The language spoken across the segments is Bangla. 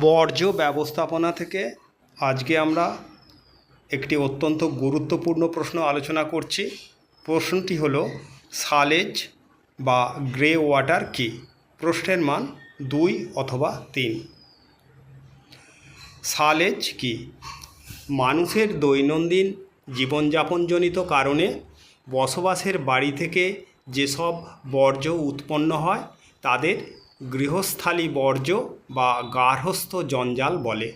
বর্জ্য ব্যবস্থাপনা থেকে আজকে আমরা একটি অত্যন্ত গুরুত্বপূর্ণ প্রশ্ন আলোচনা করছি। প্রশ্নটি হলো, সালেজ বা গ্রে ওয়াটার কী? প্রশ্নের মান দুই অথবা তিন। সালেজ কি? মানুষের দৈনন্দিন জীবনযাপনজনিত কারণে বসবাসের বাড়ি থেকে যেসব বর্জ্য উৎপন্ন হয়, তাদের গৃহস্থালী বর্জ্য বা গার্হস্থ জঞ্জাল বলে।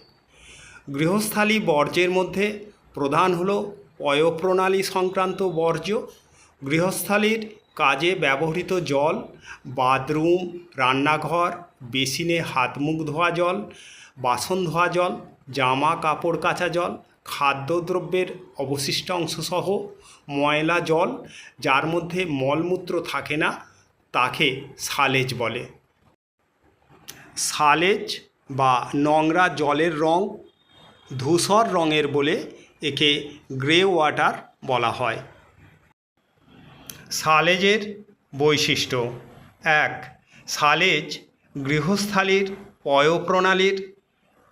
গৃহস্থালী বর্জ্যের মধ্যে প্রধান হলো পয়ঃপ্রণালী সংক্রান্ত বর্জ্য। গৃহস্থালীর কাজে ব্যবহৃত জল, বাথরুম, রান্নাঘর, বেসিনে হাত মুখ ধোয়া জল, বাসন ধোয়া জল, জামা কাপড় কাচা জল, খাদ্যদ্রব্যের অবশিষ্ট অংশসহ ময়লা জল, যার মধ্যে মলমূত্র থাকে না, তাকে সালেজ বলে। সালেজ বা নোংরা জলের রং ধূসর রঙের বলে একে গ্রে ওয়াটার বলা হয়। সালেজের বৈশিষ্ট্য। এক, সালেজ গৃহস্থালীর পয়ঃপ্রণালীর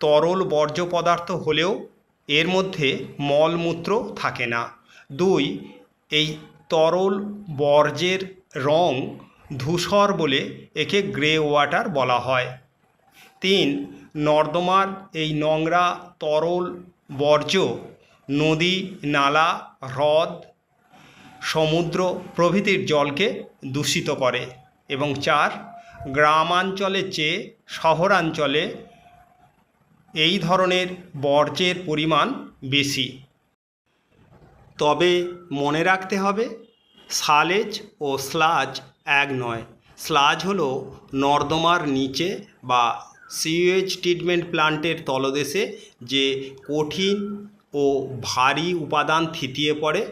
তরল বর্জ্য পদার্থ হলেও এর মধ্যে মলমূত্র থাকে না। দুই, এই তরল বর্জ্যের রং ধূসর বলে একে গ্রে ওয়াটার বলা হয়। তিন নর্দমার এই নোংরা, তরল বর্জ্য, নদী, নালা, হ্রদ, সমুদ্র প্রভৃতির জলকে দূষিত করে এবং চার গ্রামাঞ্চলের চেয়ে শহরাঞ্চলে এই ধরনের বর্জ্যের পরিমাণ বেশি। তবে মনে রাখতে হবে, সালেজ ও স্লাজ এক নয়। স্লাজ হলো নর্দমার নিচে বা সিওয়েজ ট্রিটমেন্ট প্ল্যান্টের তলদেশে যে কঠিন ও ভারী উপাদান থিতিয়ে পড়ে,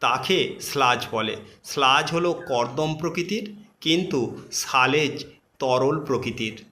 তাকে স্লাজ বলে। স্লাজ হলো কর্দম প্রকৃতির, কিন্তু সালেজ তরল প্রকৃতির।